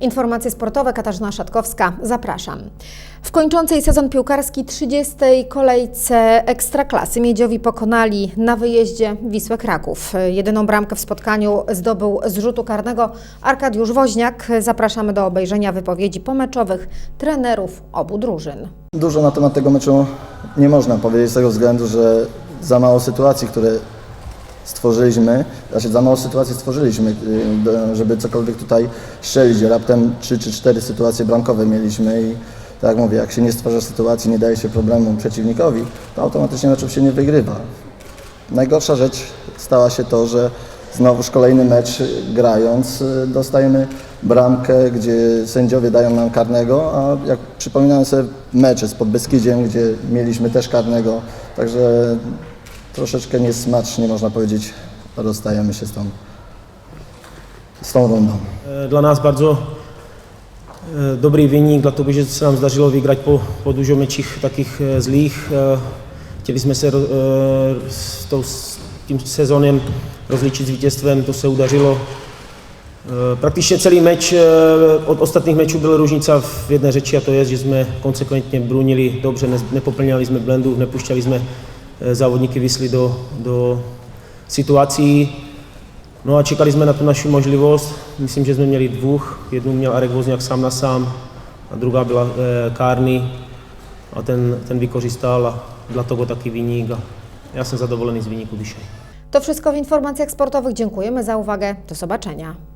Informacje sportowe Katarzyna Szatkowska, zapraszam. W kończącej sezon piłkarski 30. kolejce Ekstraklasy Miedziowi pokonali na wyjeździe Wisłę Kraków. Jedyną bramkę w spotkaniu zdobył z rzutu karnego Arkadiusz Woźniak. Zapraszamy do obejrzenia wypowiedzi pomeczowych trenerów obu drużyn. Dużo na temat tego meczu nie można powiedzieć z tego względu, że za mało sytuacji, które stworzyliśmy, znaczy za mało sytuacji stworzyliśmy, y, żeby cokolwiek tutaj strzelić. Raptem 3 czy 4 sytuacje bramkowe mieliśmy i tak jak mówię, jak się nie stwarza sytuacji, nie daje się problemu przeciwnikowi, to automatycznie meczów się nie wygrywa. Najgorsza rzecz stała się to, że znowuż kolejny mecz grając y, dostajemy bramkę, gdzie sędziowie dają nam karnego, a jak przypominam sobie mecze z Podbeskidziem, gdzie mieliśmy też karnego, także troszeczkę niesmacznie można powiedzieć rozstajemy się z tą, z tą rundą. E, Dla nás bardzo e, dobrý vyník, dlatego že se nám zdařilo po, po dużo mečích takých e, zlých. Chtěli jsme se e, s, tou, s tím sezónem rozličit vítězstvem, to se udařilo. E, Prakticky celý meč od ostatních mečů byla różnica v jedné řeči a to je, že jsme brunili dobře, nepoplňali jsme blendu, nepušťali jsme e, závodníky Vysly do, do situací. No a čekali jsme na tu naši možlivost. Myslím, že jsme měli dvůch. Jednu měl Arek Vozňák sám na sám a druhá byla e, Kárny a ten, ten vykořistal a dla toho taky vyník a já jsem zadovolený z vyníku dzisiaj. To wszystko w informacjach sportowych. Dziękujemy za uwagę. Do zobaczenia.